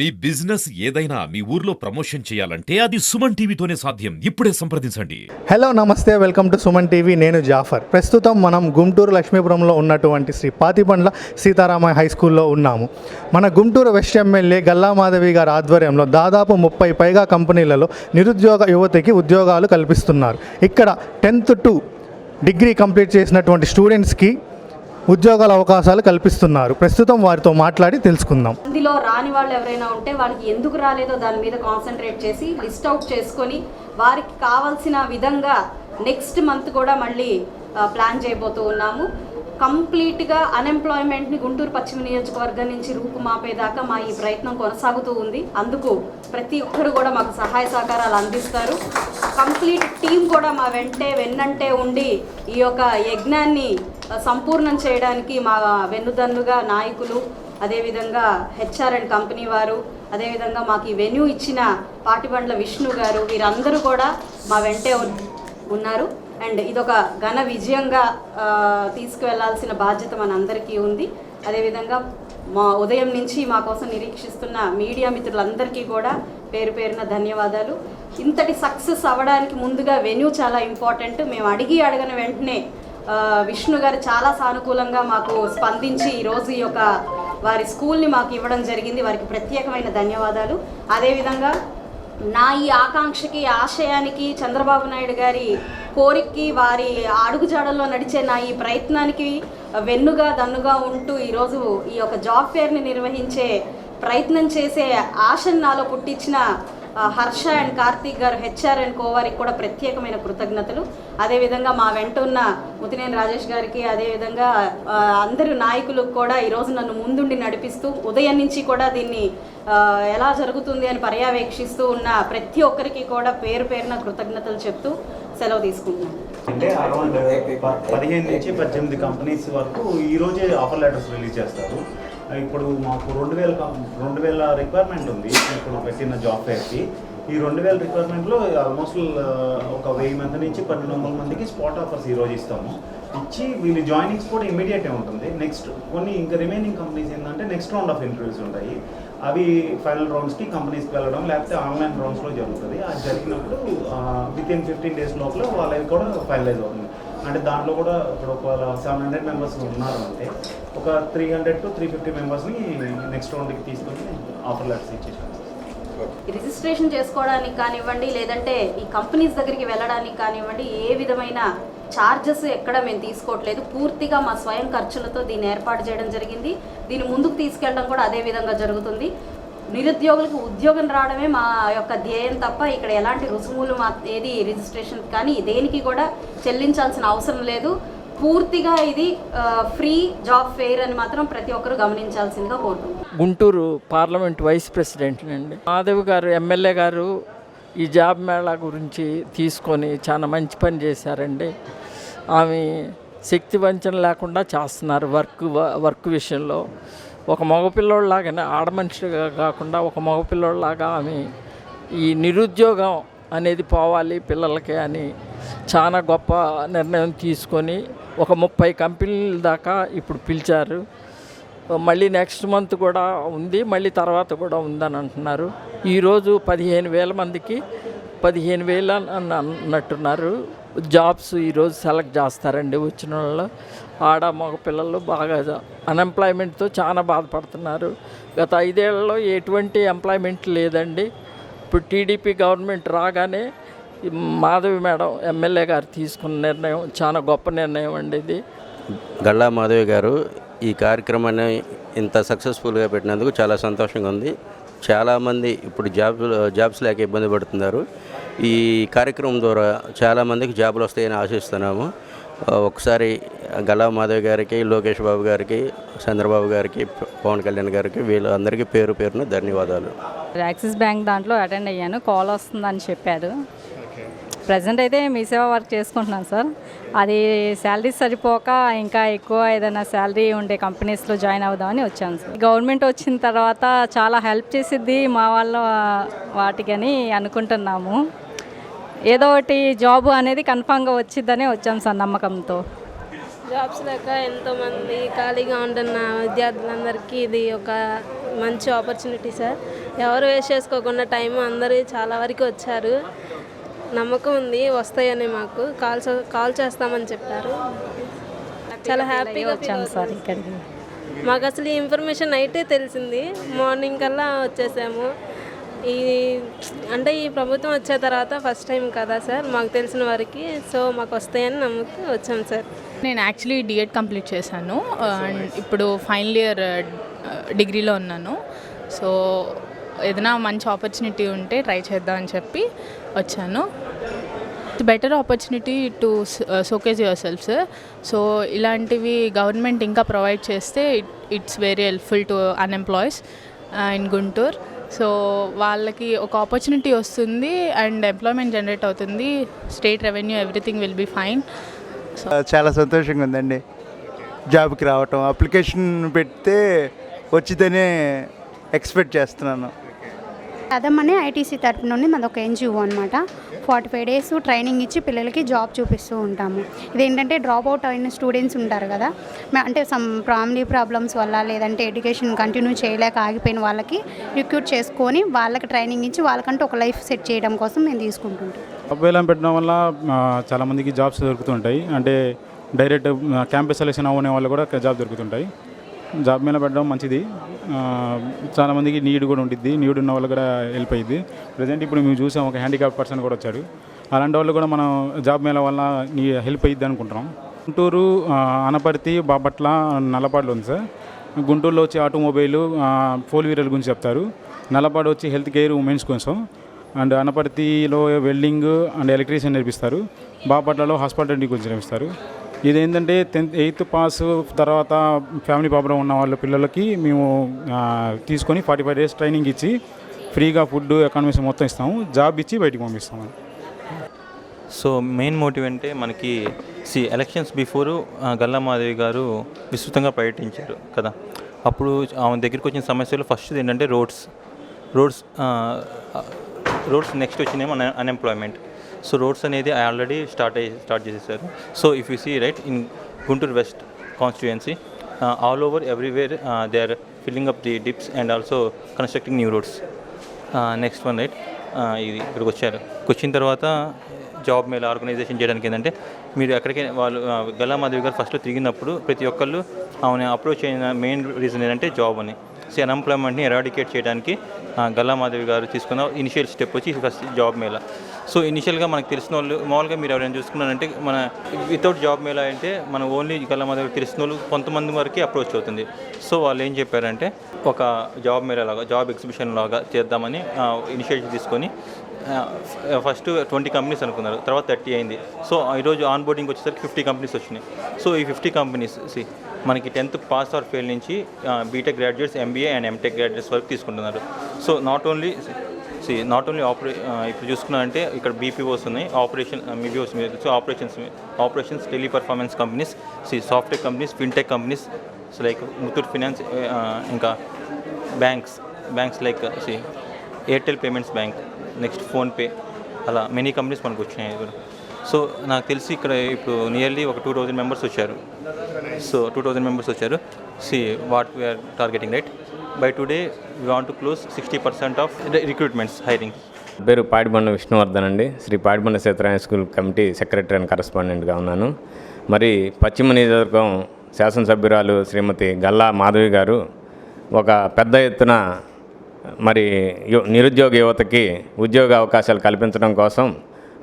మీ business ఏదైనా మీ ఊర్లో promotion చేయాలంటే అది సుమన్ టీవీతోనే సాధ్యం. ఇప్పుడే సంప్రదించండి. హలో నమస్తే. Welcome to Suman TV. నేను జాఫర్. ప్రస్తుతం మనం గుంటూరు లక్ష్మీపురంలో ఉన్నటువంటి శ్రీ పాతిపండ్ల సీతారామయ్య హై స్కూల్లో ఉన్నాము. మన గుంటూరు వెస్ట్ ఎమ్మెల్యే గల్లా మాధవి గారి ఆధ్వర్యంలో దాదాపు ముప్పై పైగా కంపెనీలలో నిరుద్యోగ యువతకి ఉద్యోగాలు కల్పిస్తున్నారు. ఇక్కడ టెన్త్ టు డిగ్రీ కంప్లీట్ చేసినటువంటి స్టూడెంట్స్కి ఉద్యోగాల అవకాశాలు కల్పిస్తున్నారు. ప్రస్తుతం వారితో మాట్లాడి తెలుసుకుందాం. ఇందులో రాని వాళ్ళు ఎవరైనా ఉంటే వాళ్ళకి ఎందుకు రాలేదో దాని మీద కాన్సన్ట్రేట్ చేసి లిస్ట్ అవుట్ చేసుకొని వారికి కావాల్సిన విధంగా నెక్స్ట్ మంత్ కూడా మళ్ళీ ప్లాన్ చేయబోతూ ఉన్నాము. కంప్లీట్గా అన్ఎంప్లాయ్మెంట్ని గుంటూరు పశ్చిమ నియోజకవర్గం నుంచి రూపుమాపేదాకా మా ఈ ప్రయత్నం కొనసాగుతూ ఉంది. అందుకు ప్రతి ఒక్కరు కూడా మాకు సహాయ సహకారాలు అందిస్తారు. కంప్లీట్ టీం కూడా మా వెంటే వెన్నంటే ఉండి ఈ యొక్క యజ్ఞాన్ని సంపూర్ణం చేయడానికి మా వెన్నుదన్నుగా నాయకులు అదేవిధంగా హెచ్ఆర్ అండ్ కంపెనీ వారు అదేవిధంగా మాకు ఈ వెన్యూ ఇచ్చిన పాటిబండ్ల విష్ణు గారు వీరందరూ కూడా మా వెంటే ఉన్నారు. అండ్ ఇదొక ఘన విజయంగా తీసుకువెళ్ళాల్సిన బాధ్యత మనందరికీ ఉంది. అదేవిధంగా మా ఉదయం నుంచి మా కోసం నిరీక్షిస్తున్న మీడియా మిత్రులందరికీ కూడా పేరు పేరున ధన్యవాదాలు. ఇంతటి సక్సెస్ అవ్వడానికి ముందుగా వెన్యూ చాలా ఇంపార్టెంట్. మేము అడిగి అడగని వెంటనే విష్ణు గారు చాలా సానుకూలంగా మాకు స్పందించి ఈరోజు ఈ యొక్క వారి స్కూల్ని మాకు ఇవ్వడం జరిగింది. వారికి ప్రత్యేకమైన ధన్యవాదాలు. అదేవిధంగా నా ఈ ఆకాంక్షకి ఆశయానికి చంద్రబాబు నాయుడు గారి కోరికకి వారి అడుగుజాడల్లో నడిచే నా ఈ ప్రయత్నానికి వెన్నుగా దన్నుగా ఉంటూ ఈరోజు ఈ యొక్క జాబ్ ఫేర్ని నిర్వహించే ప్రయత్నం చేసే ఆశను నాలో పుట్టించిన హర్ష అండ్ కార్తీక్ గారు హెచ్ఆర్ అండ్ కోవారికి కూడా ప్రత్యేకమైన కృతజ్ఞతలు. అదేవిధంగా మా వెంట ఉన్న ముతినేని రాజేష్ గారికి అదేవిధంగా అందరు నాయకులకు కూడా ఈరోజు నన్ను ముందుండి నడిపిస్తూ ఉదయం నుంచి కూడా దీన్ని ఎలా జరుగుతుంది అని పర్యవేక్షిస్తూ ఉన్న ప్రతి ఒక్కరికి కూడా పేరు పేరున కృతజ్ఞతలు చెప్తూ సెలవు తీసుకుంటున్నాను. అంటే అరౌండ్ పదిహేను నుంచి పద్దెనిమిది కంపెనీస్ వరకు ఈరోజే ఆఫర్ లెటర్స్ రిలీజ్ చేస్తారు. ఇప్పుడు మాకు రెండు వేల రెండు వేల రిక్వైర్మెంట్ ఉంది. ఇప్పుడు పెట్టిన జాబ్ ఫేర్కి ఈ రెండు వేల రిక్వైర్మెంట్లో ఆల్మోస్ట్ uh, ఒక వెయ్యి మంది నుంచి పన్నెండు వందల మందికి స్పాట్ ఆఫర్స్ ఈ రోజు ఇస్తాము. ఇచ్చి వీళ్ళు జాయినింగ్స్ కూడా ఇమీడియటే ఉంటుంది. నెక్స్ట్ కొన్ని ఇంకా రిమైనింగ్ కంపెనీస్ ఏంటంటే నెక్స్ట్ రౌండ్ ఆఫ్ ఇంటర్వ్యూస్ ఉంటాయి. అవి ఫైనల్ రౌండ్స్కి కంపెనీస్కి వెళ్ళడం లేకపోతే ఆన్లైన్ రౌండ్స్లో జరుగుతుంది. అది జరిగినప్పుడు విత్ ఇన్ ఫిఫ్టీన్ డేస్ లోపల వాళ్ళది కూడా ఫైనలైజ్ అవుతుంది. అంటే దాంట్లో కూడా ఇప్పుడు ఒకవేళ సెవెన్ హండ్రెడ్ మెంబర్స్ ఉన్నారు అంటే ఒక three hundred to three fifty మెంబర్స్ని నెక్స్ట్ రౌండ్కి తీసుకొని ఆఫర్ లెటర్స్ ఇచ్చేసాం రిజిస్ట్రేషన్ చేసుకోవడానికి కానివ్వండి లేదంటే ఈ కంపెనీస్ దగ్గరికి వెళ్ళడానికి కానివ్వండి ఏ విధమైన ఛార్జెస్ ఎక్కడ మేము తీసుకోవట్లేదు. పూర్తిగా మా స్వయం ఖర్చులతో దీన్ని ఏర్పాటు చేయడం జరిగింది. దీన్ని ముందుకు తీసుకెళ్ళడం కూడా అదే విధంగా జరుగుతుంది. నిరుద్యోగులకు ఉద్యోగం రావడమే మా యొక్క ధ్యేయం తప్ప ఇక్కడ ఎలాంటి రుసుములు మా ఏది రిజిస్ట్రేషన్ కానీ దేనికి కూడా చెల్లించాల్సిన అవసరం లేదు. పూర్తిగా ఇది ఫ్రీ జాబ్ ఫెయిర్ అని మాత్రం ప్రతి ఒక్కరు గమనించాల్సిందిగా కోరుతున్నాను గుంటూరు పార్లమెంట్ వైస్ ప్రెసిడెంట్ అండి మాధవ్ గారు ఎమ్మెల్యే గారు ఈ జాబ్ మేళా గురించి తీసుకొని చాలా మంచి పని చేశారండి. ఆమె శక్తి వంచన లేకుండా చేస్తున్నారు వర్క్ వర్క్ విషయంలో. ఒక మగపిల్లోళ్ళలాగానే ఆడ మనిషిగా కాకుండా ఒక మగపిల్లోళ్ళలాగా ఆమె ఈ నిరుద్యోగం అనేది పోవాలి పిల్లలకి అని చాలా గొప్ప నిర్ణయం తీసుకొని ఒక ముప్పై కంపెనీల దాకా ఇప్పుడు పిలిచారు. మళ్ళీ నెక్స్ట్ మంత్ కూడా ఉంది మళ్ళీ తర్వాత కూడా ఉందని అంటున్నారు. ఈరోజు పదిహేను వేల మందికి పదిహేను వేల అన్నట్టున్నారు. జాబ్స్ ఈరోజు సెలెక్ట్ చేస్తారండి వచ్చిన వాళ్ళు. ఆడ మగ పిల్లలు బాగా అన్ఎంప్లాయ్మెంట్తో చాలా బాధపడుతున్నారు. గత ఐదేళ్ళలో ఎటువంటి ఎంప్లాయ్మెంట్ లేదండి. ఇప్పుడు టీడీపీ గవర్నమెంట్ రాగానే మాధవి మేడం ఎమ్మెల్యే గారు తీసుకున్న నిర్ణయం చాలా గొప్ప నిర్ణయం అండి ఇది. గల్లా మాధవి గారు ఈ కార్యక్రమాన్ని ఇంత సక్సెస్ఫుల్గా పెట్టినందుకు చాలా సంతోషంగా ఉంది. చాలామంది ఇప్పుడు జాబ్ జాబ్స్ లేక ఇబ్బంది పడుతున్నారు. ఈ కార్యక్రమం ద్వారా చాలామందికి జాబులు వస్తాయని ఆశిస్తున్నాము. ఒకసారి గల్లా మాధవ్ గారికి లోకేష్ బాబు గారికి చంద్రబాబు గారికి పవన్ కళ్యాణ్ గారికి వీళ్ళందరికీ పేరు పేరున ధన్యవాదాలు. యాక్సిస్ బ్యాంక్ దాంట్లో అటెండ్ అయ్యాను. కాల్ వస్తుందని చెప్పారు. ప్రజెంట్ అయితే మీ సేవ వర్క్ చేసుకుంటున్నాను సార్. అది శాలరీ సరిపోక ఇంకా ఎక్కువ ఏదైనా శాలరీ ఉండే కంపెనీస్లో జాయిన్ అవుదామని వచ్చాను సార్. గవర్నమెంట్ వచ్చిన తర్వాత చాలా హెల్ప్ చేసిద్ది మా వాళ్ళ వాటికని అనుకుంటున్నాము. ఏదో ఒకటి జాబ్ అనేది కన్ఫామ్గా వచ్చిద్దని వచ్చాం సార్ నమ్మకంతో. జాబ్స్ లేక ఎంతోమంది ఖాళీగా ఉంటున్న విద్యార్థులందరికీ ఇది ఒక మంచి ఆపర్చునిటీ సార్. ఎవరు వేస్ట్ చేసుకోకుండా టైం అందరూ చాలా వరకు వచ్చారు. నమ్మకం ఉంది వస్తాయని మాకు. కాల్ కాల్ చేస్తామని చెప్పారు. చాలా హ్యాపీగా వచ్చాను సార్ ఇక్కడికి. మాకు అసలు ఈ ఇన్ఫర్మేషన్ నైటే తెలిసింది. మార్నింగ్ కల్లా వచ్చేసాము. ఈ అంటే ఈ ప్రభుత్వం వచ్చే తర్వాత ఫస్ట్ టైం కదా సార్ మాకు తెలిసిన వారికి. సో మాకు వస్తాయని నమ్ముతూ వచ్చాం సార్. నేను యాక్చువల్లీ డిఎడ్ కంప్లీట్ చేశాను. అండ్ ఇప్పుడు ఫైనల్ ఇయర్ డిగ్రీలో ఉన్నాను. సో ఏదైనా మంచి ఆపర్చునిటీ ఉంటే ట్రై చేద్దాం అని చెప్పి వచ్చాను. Better opportunity to showcase yourself sir so ఇలాంటివి గవర్నమెంట్ ఇంకా ప్రొవైడ్ చేస్తే it it's very helpful to unemployees in Guntur so వాళ్ళకి ఒక ఆపర్చునిటీ వస్తుంది అండ్ ఎంప్లాయ్మెంట్ జనరేట్ అవుతుంది. State revenue everything will be fine చాలా సంతోషంగా ఉందండి. జాబ్కి రావటం అప్లికేషన్ పెడితే వచ్చిందనే ఎక్స్పెక్ట్ చేస్తున్నాను. అదమ్మని ఐటీసీ తరపు నుండి మాది ఒక ఎన్జిఓ అనమాట ఫార్టీ ఫైవ్ డేస్ ట్రైనింగ్ ఇచ్చి పిల్లలకి జాబ్ చూపిస్తూ ఉంటాము. ఇదేంటంటే డ్రాప్ అవుట్ అయిన స్టూడెంట్స్ ఉంటారు కదా. అంటే సమ్ ఫ్యామిలీ ప్రాబ్లమ్స్ వల్ల లేదంటే ఎడ్యుకేషన్ కంటిన్యూ చేయలేక ఆగిపోయిన వాళ్ళకి రిక్రూట్ చేసుకొని వాళ్ళకి ట్రైనింగ్ ఇచ్చి వాళ్ళకంటే ఒక లైఫ్ సెట్ చేయడం కోసం మేము తీసుకుంటుంటాం. అబ్బాయిలను పెట్టడం వల్ల చాలామందికి జాబ్స్ దొరుకుతుంటాయి. అంటే డైరెక్ట్ క్యాంపస్ సెలెక్షన్ అవ్వనే వాళ్ళు కూడా జాబ్ దొరుకుతుంటాయి. జాబ్ మీద పెట్టడం మంచిది. చాలామందికి నీడ్ కూడా ఉంటుంది నీడ్ ఉన్న వాళ్ళు కూడా హెల్ప్ అయ్యింది ప్రజెంట్ ఇప్పుడు మేము చూసాం ఒక హ్యాండిక్యాప్ పర్సన్ కూడా వచ్చాడు. అలాంటి వాళ్ళు కూడా మనం జాబ్ మేళ వల్ల నీ హెల్ప్ అయ్యిద్ది అనుకుంటున్నాం. గుంటూరు అనపర్తి బాపట్ల నల్లపాడులో ఉంది సార్. గుంటూరులో వచ్చి ఆటోమొబైల్ ఫోర్ వీలర్ గురించి చెప్తారు. నల్లపాడు వచ్చి హెల్త్ కేర్ ఉమెన్స్ కోసం. అండ్ అనపర్తిలో వెల్డింగ్ అండ్ ఎలక్ట్రీషియన్ నేర్పిస్తారు. బాపట్లలో హాస్పిటాలిటీ గురించి నేర్పిస్తారు. ఇదేంటంటే టెన్త్ ఎయిత్ పాస్ తర్వాత ఫ్యామిలీ ప్రాబ్లం ఉన్న వాళ్ళ పిల్లలకి మేము తీసుకొని ఫార్టీ ఫైవ్ డేస్ ట్రైనింగ్ ఇచ్చి ఫ్రీగా ఫుడ్ అకామిడేషన్ మొత్తం ఇస్తాము. జాబ్ ఇచ్చి బయటికి పంపిస్తాము. సో మెయిన్ మోటివ్ అంటే మనకి see elections before Galla Madhavi garu విస్తృతంగా పర్యటించారు కదా? అప్పుడు ఆమె దగ్గరికి వచ్చిన సమస్యలు ఫస్ట్ ఏంటంటే రోడ్స్. రోడ్స్ రోడ్స్ నెక్స్ట్ వచ్చినేమో అన్ అన్ఎంప్లాయ్మెంట్. సో రోడ్స్ అనేది ఆల్రెడీ స్టార్ట్ అయ్యి స్టార్ట్ చేసేసారు. So if you see right in Guntur west constituency all over everywhere they are filling up the dips and also constructing new roads next one right ఇది ఇక్కడికి వచ్చారు. వచ్చిన తర్వాత job Mela organisation చేయడానికి ఏంటంటే మీరు ఎక్కడికి వాళ్ళు uh, గల్లా మాధవి గారు ఫస్ట్లో తిరిగినప్పుడు ప్రతి ఒక్కళ్ళు ఆమె అప్రోచ్ అయిన మెయిన్ రీజన్ ఏంటంటే జాబ్ అని. సో అన్ఎంప్లాయ్మెంట్ని ఎరాడికేట్ చేయడానికి uh, గల్లా మాధవి గారు తీసుకున్న ఇనిషియల్ స్టెప్ వచ్చి ఫస్ట్ జాబ్ మేళ సో ఇనిషియల్గా మనకు తెలిసిన వాళ్ళు మామూలుగా మీరు ఎవరైనా చూసుకున్నారంటే మన వితౌట్ జాబ్ మేళ అంటే మన ఓన్లీ గల్లా మాధవి తెలిసిన వాళ్ళు కొంతమంది వరకే అప్రోచ్ అవుతుంది. సో వాళ్ళు ఏం చెప్పారంటే ఒక జాబ్ మేళ లాగా జాబ్ ఎగ్జిబిషన్ లాగా చేద్దామని ఇనిషియేటివ్ తీసుకొని ఫస్ట్ ట్వంటీ కంపెనీస్ అనుకున్నారు తర్వాత థర్టీ అయింది. సో ఈరోజు ఆన్ బోర్డింగ్ వచ్చేసరికి ఫిఫ్టీ కంపెనీస్ వచ్చినాయి. సో ఈ ఫిఫ్టీ కంపెనీస్ మనకి టెన్త్ పాస్ ఆర్ ఫెయిల్ నుంచి BTech graduates MBA and MTech graduates వరకు తీసుకుంటున్నారు. So not only see not only ఆపరే ఇప్పుడు చూసుకున్నారంటే ఇక్కడ బీపీఓస్ ఉన్నాయి. ఆపరేషన్ మీబీఓస్ uh, మీద so operations operations tele performance companies see software companies fintech companies so like Muthoot finance ఇంకా banks banks like see Airtel payments bank next PhonePe అలా many companies మనకు వచ్చినాయి ఇప్పుడు. సో నాకు తెలిసి ఇక్కడ ఇప్పుడు నియర్లీ ఒక టూ థౌజండ్ మెంబర్స్ వచ్చారు. సో టూ థౌజండ్ మెంబర్స్ వచ్చారు. See what targeting, targeting right by we want to close close sixty percent of recruitments hiring. పేరు పాడిబండ విష్ణువర్ధన్ అండి. Shri Padibanda Seetharama school committee secretary and కరస్పాండెంట్గా ఉన్నాను. మరి పశ్చిమ నియోజకవర్గం శాసనసభ్యురాలు శ్రీమతి గల్లా మాధవి గారు ఒక పెద్ద ఎత్తున మరి నిరుద్యోగ యువతకి ఉద్యోగ అవకాశాలు కల్పించడం కోసం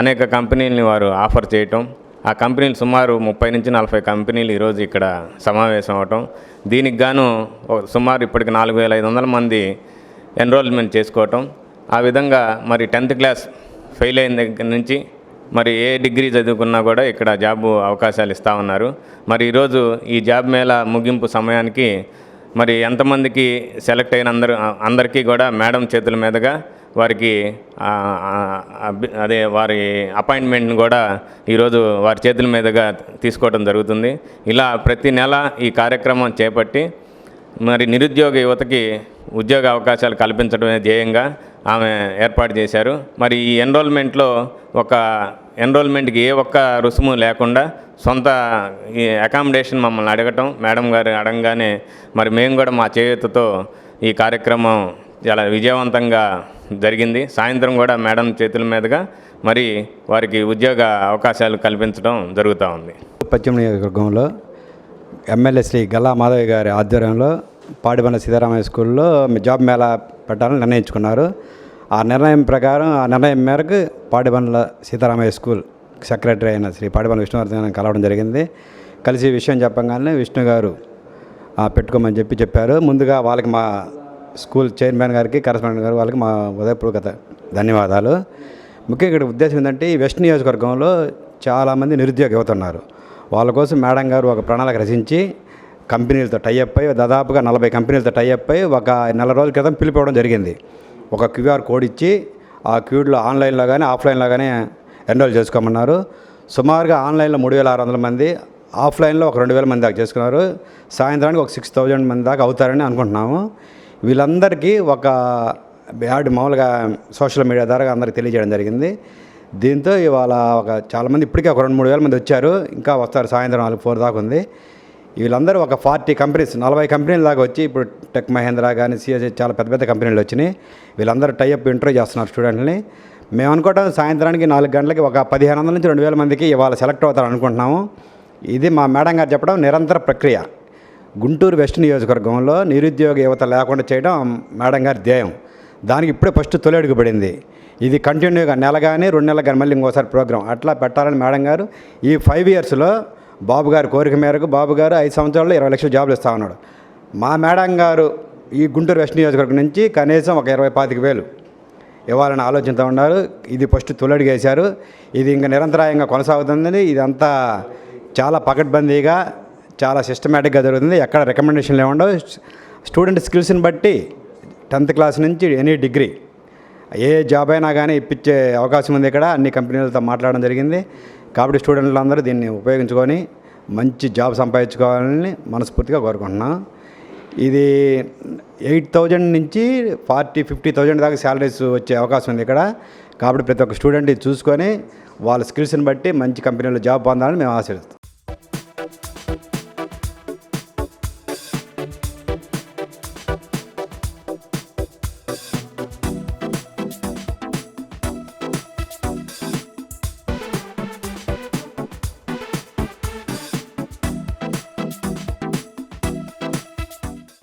అనేక కంపెనీలని వారు ఆఫర్ చేయటం ఆ కంపెనీలు సుమారు ముప్పై నుంచి నలభై కంపెనీలు ఈరోజు ఇక్కడ సమావేశం అవటం. దీనికి గాను సుమారు ఇప్పటికి నాలుగు వేల ఐదు వందల మంది ఎన్రోల్మెంట్ చేసుకోవటం. ఆ విధంగా మరి టెన్త్ క్లాస్ ఫెయిల్ అయిన దగ్గర నుంచి మరి ఏ డిగ్రీ చదువుకున్నా కూడా ఇక్కడ జాబ్ అవకాశాలు ఇస్తూ ఉన్నారు. మరి ఈరోజు ఈ జాబ్ మేళ ముగింపు సమయానికి మరి ఎంతమందికి సెలెక్ట్ అయిన అందరూ అందరికీ కూడా మేడం చేతుల మీదుగా వారికి అదే వారి అపాయింట్మెంట్ని కూడా ఈరోజు వారి చేతుల మీదుగా తీసుకోవడం జరుగుతుంది. ఇలా ప్రతి నెల ఈ కార్యక్రమం చేపట్టి మరి నిరుద్యోగ యువతకి ఉద్యోగ అవకాశాలు కల్పించడమే ధ్యేయంగా ఆమె ఏర్పాటు చేశారు. మరి ఈ ఎన్రోల్మెంట్లో ఒక ఎన్రోల్మెంట్కి ఏ ఒక్క రుసుము లేకుండా సొంత ఈ అకామిడేషన్ మమ్మల్ని అడగటం మేడం గారు అడగగానే మరి మేము కూడా మా చేయూతతో ఈ కార్యక్రమం చాలా విజయవంతంగా జరిగింది. సాయంత్రం కూడా మేడం చేతుల మీదుగా మరి వారికి ఉద్యోగ అవకాశాలు కల్పించడం జరుగుతూ ఉంది. పశ్చిమ నియోజకవర్గంలో ఎమ్మెల్యే శ్రీ గల్లా మాధవి గారి ఆధ్వర్యంలో పాడిబండ సీతారామయ్య స్కూల్లో జాబ్ మేళా పెట్టాలని నిర్ణయించుకున్నారు. ఆ నిర్ణయం ప్రకారం ఆ నిర్ణయం మేరకు పాడిబండ్ల సీతారామయ్య స్కూల్ సెక్రటరీ అయిన శ్రీ పాడిబండ్ల విష్ణువర్ధన్ గారిని కలవడం జరిగింది. కలిసి విషయం చెప్పగానే విష్ణు గారు పెట్టుకోమని చెప్పి చెప్పారు. ముందుగా వాళ్ళకి మా స్కూల్ చైర్మన్ గారికి కరస్పాండెంట్ గారు వాళ్ళకి మా ఉదయపూర్వక ధన్యవాదాలు. ముఖ్యంగా ఇక్కడ ఉద్దేశం ఏంటంటే ఈ వెస్ట్ నియోజకవర్గంలో చాలామంది నిరుద్యోగ యువత ఉన్నారు వాళ్ళ కోసం మేడం గారు ఒక ప్రణాళిక రచించి కంపెనీలతో టైఅప్ అయ్యి దాదాపుగా నలభై కంపెనీలతో టైఅప్ అయ్యి ఒక నెల రోజుల క్రితం పిలిపివ్వడం జరిగింది. ఒక క్యూఆర్ కోడ్ ఇచ్చి ఆ క్యూడ్లో ఆన్లైన్లో కానీ ఆఫ్లైన్లో కానీ ఎన్రోల్ చేసుకోమన్నారు. సుమారుగా ఆన్లైన్లో మూడు వేల ఆరు వందల మంది ఆఫ్లైన్లో ఒక రెండు వేల మంది దాకా చేసుకున్నారు. సాయంత్రానికి ఒక సిక్స్ థౌజండ్ మంది దాకా అవుతారని అనుకుంటున్నాము. వీళ్ళందరికీ ఒక యాడ్ మామూలుగా సోషల్ మీడియా ద్వారా అందరికి తెలియజేయడం జరిగింది. దీంతో ఇవాళ ఒక చాలామంది ఇప్పటికే ఒక రెండు మూడు వేల మంది వచ్చారు. ఇంకా వస్తారు సాయంత్రం నాలుగు ఫోర్ దాకా ఉంది. వీళ్ళందరూ ఒక ఫార్టీ కంపెనీస్ నలభై కంపెనీల దాకా వచ్చి ఇప్పుడు టెక్ మహేంద్ర కానీ సిఎస్సి చాలా పెద్ద పెద్ద కంపెనీలు వచ్చినాయి. వీళ్ళందరూ టైఅప్ ఇంటర్వ్యూ చేస్తున్నారు స్టూడెంట్ని మేము అనుకోవటం సాయంత్రానికి నాలుగు గంటలకి ఒక పదిహేను వందల నుంచి రెండు వేల మందికి ఇవాళ సెలెక్ట్ అవుతారు అనుకుంటున్నాము. ఇది మా మేడం గారు చెప్పడం నిరంతర ప్రక్రియ. గుంటూరు వెస్ట్ నియోజకవర్గంలో నిరుద్యోగ యువత లేకుండా చేయడం మేడం గారి ధ్యేయం. దానికి ఇప్పుడే ఫస్ట్ తొలడుగు పడింది. ఇది కంటిన్యూగా నెల కానీ రెండు నెలలు కానీ మళ్ళీ ఇంకోసారి ప్రోగ్రాం అట్లా పెట్టాలని మేడం గారు ఈ ఫైవ్ ఇయర్స్లో బాబు గారి కోరిక మేరకు బాబు గారు ఐదు సంవత్సరాల్లో ఇరవై లక్షల జాబులు ఇస్తా ఉన్నాడు. మా మేడం గారు ఈ గుంటూరు వెస్ట్ నియోజకవర్గం నుంచి కనీసం ఒక ఇరవై పాతిక వేలు ఇవ్వాలని ఆలోచనతో ఉన్నారు. ఇది ఫస్ట్ తొలడుగు ఇది ఇంకా నిరంతరాయంగా కొనసాగుతుంది ఇదంతా చాలా పకడ్బందీగా చాలా సిస్టమేటిక్గా జరుగుతుంది. ఎక్కడ రికమెండేషన్లు ఏముండవు స్టూడెంట్ స్కిల్స్ని బట్టి టెన్త్ క్లాస్ నుంచి ఎనీ డిగ్రీ ఏ జాబ్ అయినా కానీ ఇప్పించే అవకాశం ఉంది ఇక్కడ. అన్ని కంపెనీలతో మాట్లాడడం జరిగింది. కాబట్టి స్టూడెంట్లు అందరూ దీన్ని ఉపయోగించుకొని మంచి జాబ్ సంపాదించుకోవాలని మనస్ఫూర్తిగా కోరుకుంటున్నాం. ఇది ఎయిట్ థౌజండ్ నుంచి ఫార్టీ ఫిఫ్టీ థౌజండ్ దాకా శాలరీస్ వచ్చే అవకాశం ఉంది ఇక్కడ. కాబట్టి ప్రతి ఒక్క స్టూడెంట్ చూసుకొని వాళ్ళ స్కిల్స్ని బట్టి మంచి కంపెనీలో జాబ్ పొందాలని మేము ఆశిస్తాం